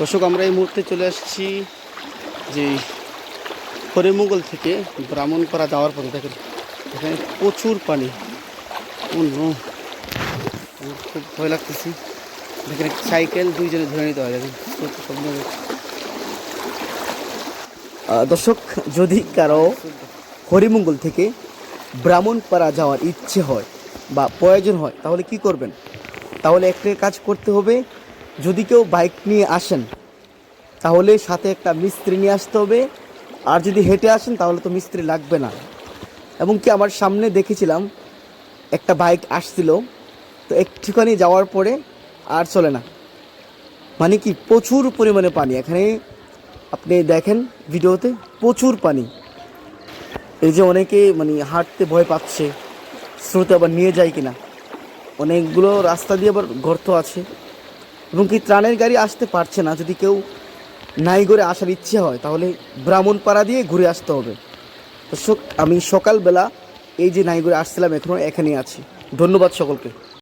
দর্শক, আমরা এই মুহূর্তে চলে আসছি যে হরিমঙ্গল থেকে ব্রাহ্মণপাড়া যাওয়ার পথে। দেখেন, এখানে প্রচুর পানি। অন্য খুব ভয় লাগতেছে। দেখেন সাইকেল দুইজনে ধরে নিতে হয়। দেখেন দর্শক, যদি কারও হরিমঙ্গল থেকে ব্রাহ্মণপাড়া যাওয়ার ইচ্ছে হয় বা প্রয়োজন হয়, তাহলে কি করবেন? তাহলে একটা কাজ করতে হবে। যদি কেউ বাইক নিয়ে আসেন তাহলে সাথে একটা মিস্ত্রি নিয়ে আসতে হবে। আর যদি হেঁটে আসেন, তাহলে তো মিস্ত্রি লাগবে না। এবং কি আমার সামনে দেখেছিলাম, একটা বাইক আসছিল। তো একটুখানি যাওয়ার পরে আর চলে না। মানে কি, প্রচুর পরিমাণে পানি। এখানে আপনি দেখেন ভিডিওতে প্রচুর পানি। এই যে অনেকে মানে হাঁটতে ভয় পাচ্ছে, স্রোতে আবার নিয়ে যায় কিনা। অনেকগুলো রাস্তা দিয়ে আবার গর্ত আছে। এবং কি ত্রাণের গাড়ি আসতে পারছে না। যদি কেউ নাই করে আসার ইচ্ছে হয়, তাহলে ব্রাহ্মণপাড়া দিয়ে ঘুরে আসতে হবে। আমি সকালবেলা এই যে নাইগড়ে আসছিলাম এখনও এখানেই আছি। ধন্যবাদ সকলকে।